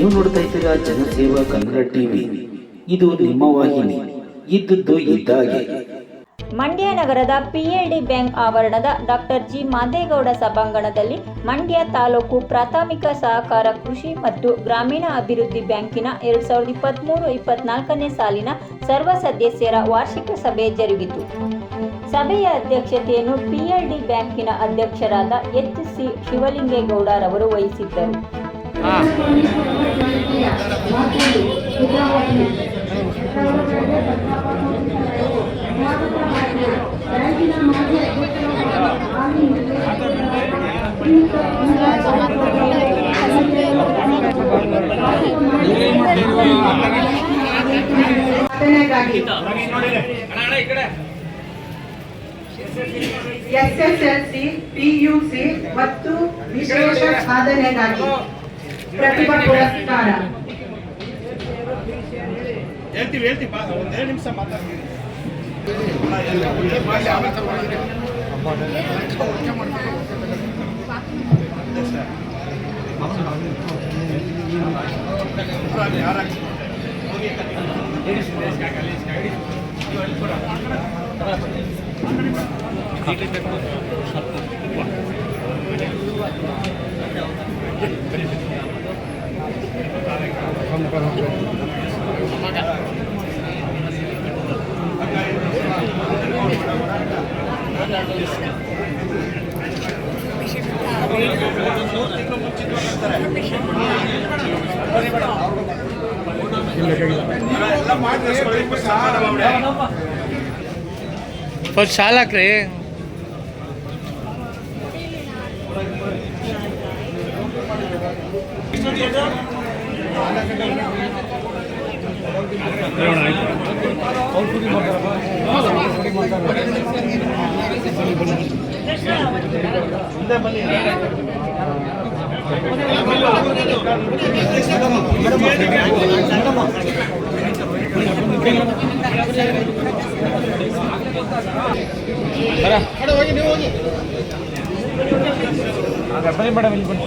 ನೀವು ನೋಡ್ತಾ ಇದ್ದೀರಾ ಜನಸೇವಾ ಕನ್ನಡ ಟಿವಿ. ಇದು ನಿಮ್ಮ ವಾಹಿನಿ. ಇದ್ದದ್ದು ಇದ್ದಾಗೆ. ಮಂಡ್ಯ ನಗರದ ಪಿಎಲ್ಡಿ ಬ್ಯಾಂಕ್ ಆವರಣದ ಡಾಕ್ಟರ್ ಜಿ ಮಾದೇಗೌಡ ಸಭಾಂಗಣದಲ್ಲಿ ಮಂಡ್ಯ ತಾಲೂಕು ಪ್ರಾಥಮಿಕ ಸಹಕಾರ ಕೃಷಿ ಮತ್ತು ಗ್ರಾಮೀಣ ಅಭಿವೃದ್ಧಿ ಬ್ಯಾಂಕಿನ ಎರಡ್ ಸಾವಿರದ ಇಪ್ಪತ್ತ್ಮೂರು ಇಪ್ಪತ್ನಾಲ್ಕನೇ ಸಾಲಿನ ಸರ್ವ ಸದಸ್ಯರ ವಾರ್ಷಿಕ ಸಭೆ ಜರುಗಿತು. ಸಭೆಯ ಅಧ್ಯಕ್ಷತೆಯನ್ನು ಪಿಎಲ್ಡಿ ಬ್ಯಾಂಕಿನ ಅಧ್ಯಕ್ಷರಾದ ಎಚ್ ಸಿ ಶಿವಲಿಂಗೇಗೌಡರವರು ವಹಿಸಿದ್ದರು. ಎಸ್ಎಸ್ಎಲ್ಸಿ ಪಿಯುಸಿ ಮತ್ತು ವಿಶೇಷ ಸಾಧನೆಗಾಗಿ ಪ್ರತಿಭಾ ಪುರಸ್ಕಾರ. ಹೇಳ್ತೀವಿ ಹೇಳ್ತೀವಿ ಬಾ, ಒಂದೇ ನಿಮಿಷ ಮಾತಾಡ್ತೀವಿ ಎಲ್ಲ ಮಾಡಿ ಸನ್ಮಾನ ಮಾಡ್ಬಿಡಿ. ಫಸ್ಟ್ ಶಾಲೆ ಹಾಕ್ರಿ ಬನ್ನಿ ಮೇಡಮ್ ಇಲ್ಲಿ ಬನ್ನಿ.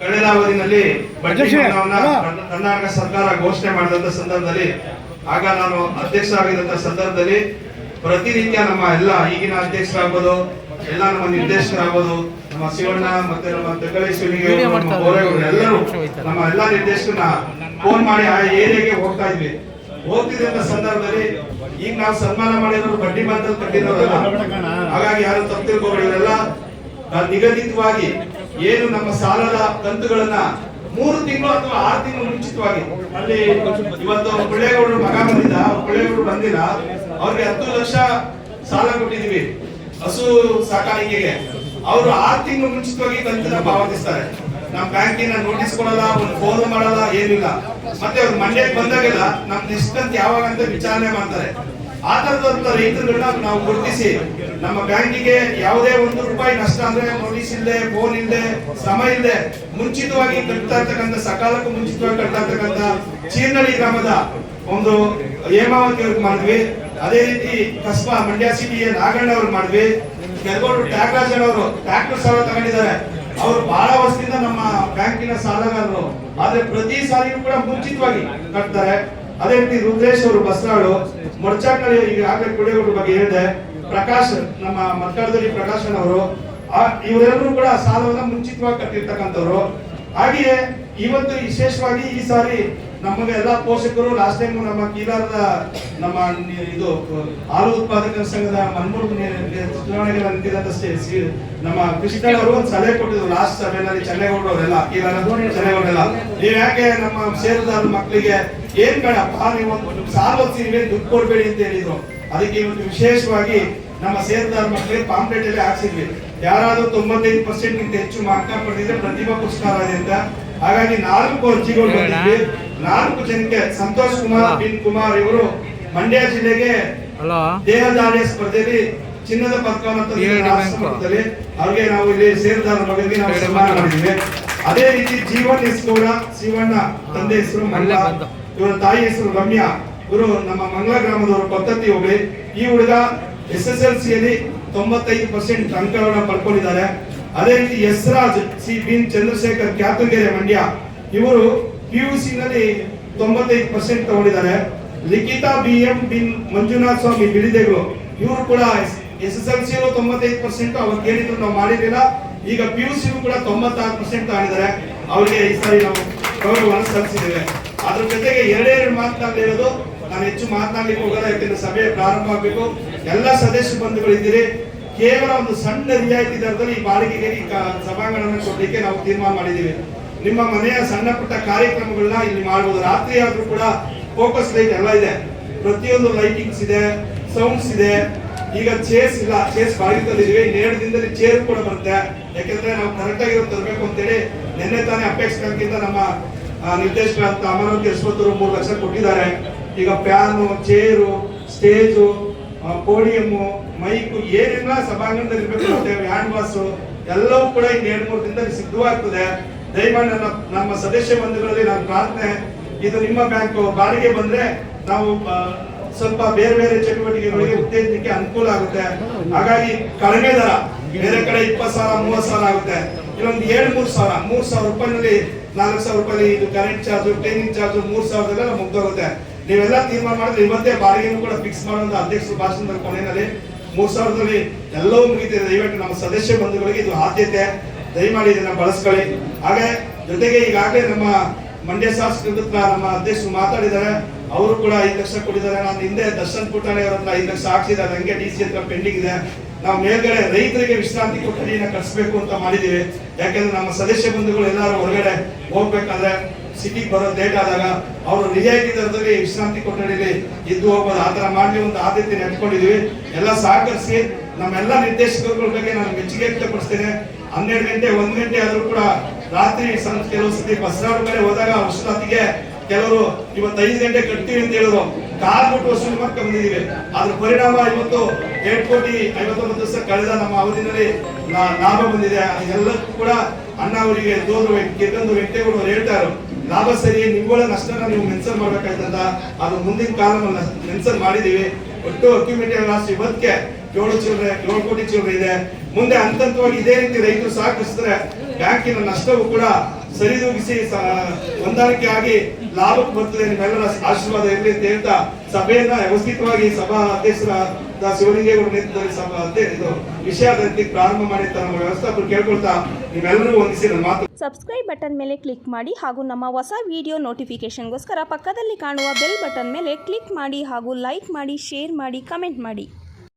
ಕಳೆದ ಅವಧಿನಲ್ಲಿ ಬಜೆಟ್ ಕರ್ನಾಟಕ ಸರ್ಕಾರ ಘೋಷಣೆ ಮಾಡಿದಂತ ಸಂದರ್ಭದಲ್ಲಿ ಆಗ ನಾನು ಅಧ್ಯಕ್ಷರಾಗಿದ್ದಂತ ಸಂದರ್ಭದಲ್ಲಿ ಪ್ರತಿನಿತ್ಯ ನಮ್ಮ ಎಲ್ಲ ಈಗಿನ ಅಧ್ಯಕ್ಷರಾಗ್ಬೋದು ಎಲ್ಲ ನಮ್ಮ ನಿರ್ದೇಶಕರಾಗ್ಬೋದು ನಮ್ಮ ಶಿವಣ್ಣ ಮತ್ತೆ ನಮ್ಮ ಬೋರೇಗೌಡರು ಎಲ್ಲರೂ ನಮ್ಮ ಎಲ್ಲಾ ನಿರ್ದೇಶಕನ ಫೋನ್ ಮಾಡಿ ಆ ಏರಿಯಾಗೆ ಹೋಗ್ತಾ ಇದ್ವಿ. ಹೋಗ್ತಿದ್ದಂತ ಸಂದರ್ಭದಲ್ಲಿ ಈಗ ನಾವು ಸನ್ಮಾನ ಮಾಡಿದ್ರು ಬಡ್ಡಿ ಮಾತ್ರ ಕಟ್ಟಿರೋರಲ್ಲ. ಹಾಗಾಗಿ ಯಾರು ತಪ್ಪು ನಿಗದಿತವಾಗಿ ಏನು ನಮ್ಮ ಸಾಲದ ಕಂತುಗಳನ್ನ ಮೂರು ತಿಂಗಳು ಅಥವಾ ಆರು ತಿಂಗಳು ಮುಂಚಿತವಾಗಿ ಅಲ್ಲಿ ಇವತ್ತು ಕೊಳ್ಳೇಗೌಡರು ಮಗ ಬಂದಿಲ್ಲ ಕೊಳ್ಳೇಗೌಡರು ಬಂದಿಲ್ಲ. ಅವ್ರಿಗೆ ಹತ್ತು ಲಕ್ಷ ಸಾಲ ಕೊಟ್ಟಿದೀವಿ ಹಸು ಸಾಕಾಣಿಕೆಗೆ. ಅವರು ಆರು ತಿಂಗಳು ಮುಂಚಿತವಾಗಿ ಕಂತನ್ನ ಪಾವತಿಸ್ತಾರೆ. ನಮ್ಮ ಬ್ಯಾಂಕಿನ ನೋಟಿಸ್ ಕೊಡಲ್ಲ, ಒಂದು ಫೋನ್ ಮಾಡಲ್ಲ, ಏನಿಲ್ಲ. ಮತ್ತೆ ಅವ್ರು ಮಂಡ್ಯಕ್ಕೆ ಬಂದಾಗೆಲ್ಲ ನಮ್ ನಿಷ್ಕಂತ ಯಾವಾಗ ಅಂತ ವಿಚಾರಣೆ ಮಾಡ್ತಾರೆ. ಆ ತರದಂತ ರೈತರುಗಳನ್ನ ನಾವು ಗುರುತಿಸಿ, ನಮ್ಮ ಬ್ಯಾಂಕಿಗೆ ಯಾವುದೇ ಒಂದು ರೂಪಾಯಿ ನಷ್ಟ ಅಂದ್ರೆ ನೋಟಿಸ್ ಇಲ್ಲದೆ ಫೋನ್ ಇಲ್ಲದೆ, ಶ್ರಮ ಇಲ್ಲದೆ ಮುಂಚಿತವಾಗಿ ಕಟ್ತಾ ಇರ್ತಕ್ಕಂಥ, ಸಕಾಲಕ್ಕೂ ಮುಂಚಿತವಾಗಿ ಕಟ್ತಾ ಇರ್ತಕ್ಕಂಥ ಚೀರ್ನಳ್ಳಿ ಗ್ರಾಮದ ಒಂದು ಹೇಮಾವತಿ ಅವ್ರಿಗೆ ಮಾಡಿದ್ವಿ. ಅದೇ ರೀತಿ ಕಸ್ಬಾ ಮಂಡ್ಯ ಸಿಟಿಯ ನಾಗಣ್ಣ ಅವ್ರಿಗೆ ಮಾಡಿದ್ವಿ. ಕೆರಗೋಡು ತ್ಯಾಗರಾಜನ್ ಅವರು ಟ್ಯಾಕ್ಟರ್ ಸಾಲ ತಗೊಂಡಿದ್ದಾರೆ. ಅವರು ಬಹಳ ವರ್ಷದಿಂದ ನಮ್ಮ ಬ್ಯಾಂಕಿನ ಸಾಲಗಾರರು. ಆದ್ರೆ ಪ್ರತಿ ಸಾಲಿಗೂ ಕೂಡ ಮುಂಚಿತವಾಗಿ ಕಟ್ತಾರೆ. ಅದೇ ರೀತಿ ರುದ್ರೇಶ್ ಅವರು ಬಸ್ರಾಳು, ಮೊರ್ಚಾಕಳಿ ಈಗ ಆಗಲೇ ಕುಡಿಯೋದ್ರ ಬಗ್ಗೆ ಹೇಳಿದೆ ಪ್ರಕಾಶ್, ನಮ್ಮ ಮತ್ಕಾಡದಲ್ಲಿ ಪ್ರಕಾಶನ್ ಅವರು ಇವರೆಲ್ಲರೂ ಕೂಡ ಸಾಲವನ್ನು ಮುಂಚಿತವಾಗಿ ಕಟ್ಟಿರ್ತಕ್ಕಂಥವ್ರು. ಹಾಗೆಯೇ ಇವತ್ತು ವಿಶೇಷವಾಗಿ ಈ ಸಾರಿ ನಮಗೆ ಎಲ್ಲ ಪೋಷಕರು ಲಾಸ್ಟ್ ಟೈಮ್ ನಮ್ಮ ಕೀಲಾರದ ನಮ್ಮ ಇದು ಹಾಲು ಉತ್ಪಾದಕರ ಸಂಘದ ಮನ್ಮೂರು ಚುನಾವಣೆಗೆ ನಿಂತಿದ್ದಂತ ನಮ್ಮ ಕೃಷ್ಣ ಅವರು ಒಂದು ಸಲಹೆ ಕೊಟ್ಟಿದ್ರು ಲಾಸ್ಟ್ ಸಭೆಯಲ್ಲಿ ಚೆನ್ನೈಗೌಡರು ಅವರೆಲ್ಲ, ಕೀಲಾರ ನೀವ್ ಯಾಕೆ ನಮ್ಮ ಸೇರಿದಾರ ಮಕ್ಕಳಿಗೆ ಏನ್ ಬೇಡಪ್ಪ, ನೀವು ಒಂದು ಸಾಲ ಓದಿಸಿ ದುಡ್ಡು ಕೊಡ್ಬೇಡಿ ಅಂತ ಹೇಳಿದ್ರು ಅದಕ್ಕೆ ಇವತ್ತು ವಿಶೇಷವಾಗಿ ನಮ್ಮ ಸೇರಿದಾರ ಮಕ್ಕಳಿಗೆ ಪಾಂಪ್ಲೆಟ್ ಅಲ್ಲಿ ಹಾಕ್ಸಿದ್ವಿ. ಯಾರಾದ್ರೂ ತೊಂಬತ್ತೈದು ಪರ್ಸೆಂಟ್ ಗಿಂತ ಹೆಚ್ಚು ಮಾರ್ಕ್ ಪಡೆದಿದ್ರೆ ಪ್ರತಿಭಾ ಪುರಸ್ಕಾರ ಇದೆ ಅಂತ. ಹಾಗಾಗಿ ನಾಲ್ಕು ಅರ್ಜಿಗಳು ಬಂದಿದ್ವಿ. ನಾಲ್ಕು ಜನಕ್ಕೆ ಸಂತೋಷ್ ಕುಮಾರ್ ಬಿನ್ ಕುಮಾರ್ ಇವರು ಮಂಡ್ಯ ಜಿಲ್ಲೆಗೆ ದೇಹದಾಢ್ಯ ಸ್ಪರ್ಧೆಯಲ್ಲಿ ಚಿನ್ನದ ಪದಕ ಮತ್ತು ಅವ್ರಿಗೆ ನಾವು ಇಲ್ಲಿ ಸೇರಿದಾರ ಮಗನಿಗೆ ನಾವು ಸನ್ಮಾನ ಮಾಡಿದ್ದೇವೆ. ಮಾಡಿದ್ವಿ ಅದೇ ರೀತಿ ಜೀವನ್ ಇಸ್ಕೂರ ಶಿವಣ್ಣ ತಂದೆ ಹೆಸರು ಮಂಗ ಇವರ ತಾಯಿ ಹೆಸರು ರಮ್ಯ. ಇವರು ನಮ್ಮ ಮಂಗಳ ಗ್ರಾಮದವರು ಪದ್ಧತಿ ಹೋಗ್ಲಿ. ಈ ಹುಡುಗ ಎಸ್ ಎಸ್ ಎಲ್ ಸಿಯಲ್ಲಿ ತೊಂಬತ್ತೈದು ಪರ್ಸೆಂಟ್ ಅಂಕಗಳನ್ನ ಪಡ್ಕೊಂಡಿದ್ದಾರೆ. ಅದೇ ರೀತಿ ಎಸ್ ರಾಜ್ ಸಿ. ಬಿನ್ ಚಂದ್ರಶೇಖರ್ ಕ್ಯಾತುಗೆರೆ ಮಂಡ್ಯ. ಇವರು ಪಿ ಯು ಸಿನಲ್ಲಿ ತೊಂಬತ್ತೈದು ಪರ್ಸೆಂಟ್ ತಗೊಂಡಿದ್ದಾರೆ. ಲಿಖಿತಾ ಬಿ ಎಂ ಬಿನ್ ಮಂಜುನಾಥ್ ಸ್ವಾಮಿ ಬಿಳಿದೆಗಳು ಇವರು ಕೂಡ ಎಸ್ ಎಸ್ ಎಲ್ ಸಿ ತೊಂಬತ್ತೈದು ಪರ್ಸೆಂಟ್ ಅವಾಗ ಕೇಳಿದ್ರು, ನಾವು ಮಾಡಿರಲಿಲ್ಲ. ಈಗ ಪಿ ಯು ಸಿ ಕೂಡ ತೊಂಬತ್ತಾರು ಪರ್ಸೆಂಟ್ ಆಗಿದ್ದಾರೆ ಅವರಿಗೆ ಈ ಸಾರಿ ನಾವು ಗೌರವವನ್ನು ಸಲ್ಲಿಸಿದ್ದೇವೆ. ಅದ್ರ ಜೊತೆಗೆ ಎರಡೆರಡು ಮಾತನಾಡಲಿರೋದು ನಾನು ಹೆಚ್ಚು ಮಾತನಾಡ್ಲಿಕ್ಕೆ ಹೋಗಲ್ಲ, ಯಾಕೆಂದ್ರೆ ಸಭೆ ಪ್ರಾರಂಭ ಆಗಬೇಕು. ಎಲ್ಲ ಸದಸ್ಯ ಬಂಧುಗಳು ಕೇವಲ ಒಂದು ಸಣ್ಣ ರಿಯಾಯಿತಿ ದರದಲ್ಲಿ ಈ ಬಾಡಿಗೆಗೆ ಸಭಾಂಗಣವನ್ನು ಕೊಡ್ಲಿಕ್ಕೆ ನಾವು ತೀರ್ಮಾನ ಮಾಡಿದ್ದೀವಿ. ನಿಮ್ಮ ಮನೆಯ ಸಣ್ಣ ಪುಟ್ಟ ಕಾರ್ಯಕ್ರಮಗಳನ್ನ ಇಲ್ಲಿ ಮಾಡಬಹುದು ರಾತ್ರಿ ಆದ್ರೂ ಕೂಡ ಫೋಕಸ್ ಲೈಟ್ ಎಲ್ಲ ಇದೆ. ಪ್ರತಿಯೊಂದು ಲೈಟಿಂಗ್ಸ್ ಇದೆ ಸೌಂಡ್ಸ್ ಇದೆ. ಈಗ ಚೇರ್ಸ್ ಇಲ್ಲ. ಚೇರ್ಸ್ ಬಾಡಿಗೆ ಎರಡು ದಿನದಲ್ಲಿ ಚೇರ್ ಕೂಡ ಬರುತ್ತೆ. ಯಾಕೆಂದ್ರೆ ನಾವು ಕರೆಕ್ಟ್ ಆಗಿರೋ ತರಬೇಕು ಅಂತೇಳಿ ನಿನ್ನೆ ತಾನೇ ಅಪೇಕ್ಷ ನಮ್ಮ ನಿರ್ದೇಶಕ ಅಂತ ಅಮರಾವತಿ ಯಶವಂತರು ಮೂರು ಲಕ್ಷ ಕೊಟ್ಟಿದ್ದಾರೆ. ಈಗ fan chair stage podium mic ಏನೆಲ್ಲ ಸಭಾಂಗಣದಲ್ಲಿ ಇರಬೇಕು ಹ್ಯಾಂಡ್ ವಾಸು ಎಲ್ಲವೂ ಕೂಡ ಇನ್ನು ಎರಡು ಮೂರು ದಿನದಲ್ಲಿ ಸಿದ್ಧವಾಗ್ತದೆ. ದಯಮಾಡಿ ನನ್ನ, ನಮ್ಮ ಸದಸ್ಯ ಬಂಧುಗಳಲ್ಲಿ ನಾನು ಪ್ರಾರ್ಥನೆ, ಇದು ನಿಮ್ಮ ಬ್ಯಾಂಕ್, ಬಾಡಿಗೆ ಬಂದ್ರೆ ನಾವು ಸ್ವಲ್ಪ ಬೇರೆ ಬೇರೆ ಚಟುವಟಿಕೆಗಳಿಗೆ ಉತ್ತೇಜನಕ್ಕೆ ಅನುಕೂಲ ಆಗುತ್ತೆ. ಹಾಗಾಗಿ ಕಡಿಮೆ ದರ, ಬೇರೆ ಕಡೆ ಇಪ್ಪತ್ತು ಸಾವಿರ, ಮೂವತ್ತು ಸಾವಿರ ಆಗುತ್ತೆ. ಇಲ್ಲೊಂದು ಏಳು ಮೂರು ಸಾವಿರ ಮೂರು ಸಾವಿರ ರೂಪಾಯಿನಲ್ಲಿ ನಾಲ್ಕು ಸಾವಿರ ರೂಪಾಯಿ ಇದು ಕರೆಂಟ್ ಚಾರ್ಜ್ ಟ್ರೈನಿಂಗ್ ಚಾರ್ಜ್ ಮೂರು ಸಾವಿರದೆಲ್ಲ ಮುಗ್ದೋಗುತ್ತೆ. ನೀವೆಲ್ಲ ತೀರ್ಮಾನ ಮಾಡಿದ್ರೆ ಇವತ್ತೇ ಬಾಡಿಗೆನೂ ಕೂಡ ಫಿಕ್ಸ್ ಮಾಡುವಂತ ಅಧ್ಯಕ್ಷ ಭಾಷಣದ ಕೊನೆಯಲ್ಲಿ ಮೂರು ಸಾವಿರದಲ್ಲಿ ಎಲ್ಲವೂ ಮುಗಿತಿದೆ. ದಯವಿಟ್ಟು ನಮ್ಮ ಸದಸ್ಯ ಬಂಧುಗಳಿಗೆ ಇದು ಆದ್ಯತೆ. ದಯಮಾಡಿ ಇದನ್ನ ಬಳಸ್ಕೊಳ್ಳಿ. ಹಾಗೆ ಜೊತೆಗೆ ಈಗಾಗಲೇ ನಮ್ಮ ಮಂಡ್ಯ ಶಾಸಕರ ಹತ್ರ ನಮ್ಮ ಅಧ್ಯಕ್ಷರು ಮಾತಾಡಿದ್ದಾರೆ. ಅವರು ಕೂಡ ಐದು ಲಕ್ಷ ಕೊಟ್ಟಿದ್ದಾರೆ. ನಾನು ಹಿಂದೆ ದರ್ಶನ್ ಪುಟಾಣಿ ಅವರನ್ನ ಐದು ಲಕ್ಷ ಹಾಕ್ಸಿದ್ದಾರೆ. ಹಂಗೆ ಡಿ ಸಿ ಹತ್ರ ಪೆಂಡಿಂಗ್ ಇದೆ. ನಾವು ಮೇಲ್ಗಡೆ ರೈತರಿಗೆ ವಿಶ್ರಾಂತಿ ಕೊಠಡಿಯನ್ನ ಕಟ್ಸ್ಬೇಕು ಅಂತ ಮಾಡಿದ್ದೀವಿ. ಯಾಕಂದ್ರೆ ನಮ್ಮ ಸದಸ್ಯ ಬಂಧುಗಳು ಎಲ್ಲರೂ ಹೊರಗಡೆ ಹೋಗ್ಬೇಕಾದ್ರೆ ಸಿಟಿಗೆ ಬರೋ ಲೇಟ್ ಆದಾಗ ಅವರು ರಿಯಾಯಿತಿ ದರದಲ್ಲಿ ವಿಶ್ರಾಂತಿ ಕೊಠಡಿಯಲ್ಲಿ ಇದ್ದು ಹೋಗ್ಬೋದು. ಆ ಥರ ಮಾಡಲಿ ಒಂದು ಆದ್ಯತೆ ನೆಟ್ಕೊಂಡಿದೀವಿ ಎಲ್ಲ ಸಹಕರಿಸಿ ನಮ್ಮೆಲ್ಲ ನಿರ್ದೇಶಕರುಗಳ ಬಗ್ಗೆ ನಾನು ಮೆಚ್ಚುಗೆ ವ್ಯಕ್ತಪಡಿಸ್ತೇನೆ. ಹನ್ನೆರಡು ಗಂಟೆ, ಒಂದು ಗಂಟೆ ಆದರೂ ಕೂಡ ರಾತ್ರಿ ಕೆಲವು ಸತಿ ಬಸ್ ಮೇಲೆ ಹೋದಾಗ ಉಷ್ಣಾತಿಗೆ ಕೆಲವರು ಇವತ್ತು ಐದು ಗಂಟೆ ಕಟ್ತೀವಿ ಅಂತ ಹೇಳಿದ್ರು. ಕಾರ್ ಬಿಟ್ಟು ವಸೂಲಿ ಮಾಡ್ಕೊಂಡು ಬಂದಿದ್ದೀವಿ. ಅದ್ರ ಪರಿಣಾಮ ಇವತ್ತು ಎರಡು ಕೋಟಿ ಐವತ್ತೊಂಬತ್ತು ದಿವಸ ಕಳೆದ ನಮ್ಮ ಅವಧಿನಲ್ಲಿ ಲಾಭ ಬಂದಿದೆ. ಅದೆಲ್ಲಕ್ಕೂ ಕೂಡ ಅಣ್ಣ ಅವರಿಗೆ ದೋದ್ರು ಗೆಲ್ಲೊಂದು ವ್ಯಕ್ತಿಗಳು ಹೇಳ್ತಾರೆ. ಲಾಭ ಸರಿ ನಿವ್ವಳ ನಷ್ಟನ ನೀವು ಮೆನ್ಷನ್ ಮಾಡ್ಬೇಕಾಯ್ತಂತ. ಅದು ಮುಂದಿನ ಕಾಲವನ್ನು ಮೆನ್ಷನ್ ಮಾಡಿದೀವಿ ಒಟ್ಟು ಅಕ್ಯುಮೆಂಟ್ ಲಾಸ್ಟ್ ಇವತ್ತಿಗೆ ಏಳು ಚಿಲ್ಲರೆ, ಏಳು ಕೋಟಿ ಚಿಲ್ಲರೆ ಇದೆ. ಮುಂದೆ ಹಂತ ಹಂತವಾಗಿ ಇದೇ ರೀತಿ ರೈತರು ಸಹಕರಿಸಿದ್ರೆ ಬ್ಯಾಂಕಿನ ನಷ್ಟವೂ ಕೂಡ ಸರಿದೂಗಿಸಿ ಹೊಂದಾಣಿಕೆ ಆಗಿ ಲಾಭಕ್ಕೆ ಬರ್ತದೆ. ನಿಮ್ಮೆಲ್ಲರ ಆಶೀರ್ವಾದ ಇರಲಿ ಅಂತ ಹೇಳ್ತಾ ಸಭೆಯನ್ನ ವ್ಯವಸ್ಥಿತವಾಗಿ ಸಭಾ ಅಧ್ಯಕ್ಷರ ಶಿವಲಿಂಗೇಗೌಡ ನೇತೃತ್ವದಲ್ಲಿ ಸಭಾ ಇದು ವಿಷಯದಲ್ಲಿ ಪ್ರಾರಂಭ ಮಾಡಿ ನಮ್ಮ ವ್ಯವಸ್ಥಾಪಕರು ಕೇಳ್ಕೊಳ್ತಾ ನೀವೆಲ್ಲರೂ ವಂದಿಸಿ ನನ್ನ ಮಾತು. ಸಬ್ಸ್ಕ್ರೈಬ್ ಬಟನ್ ಮೇಲೆ ಕ್ಲಿಕ್ ಮಾಡಿ ಹಾಗೂ ನಮ್ಮ ಹೊಸ ವಿಡಿಯೋ ನೋಟಿಫಿಕೇಶನ್ಗೋಸ್ಕರ ಪಕ್ಕದಲ್ಲಿ ಕಾಣುವ ಬೆಲ್ ಬಟನ್ ಮೇಲೆ ಕ್ಲಿಕ್ ಮಾಡಿ ಹಾಗೂ ಲೈಕ್ ಮಾಡಿ ಶೇರ್ ಮಾಡಿ ಕಮೆಂಟ್ ಮಾಡಿ.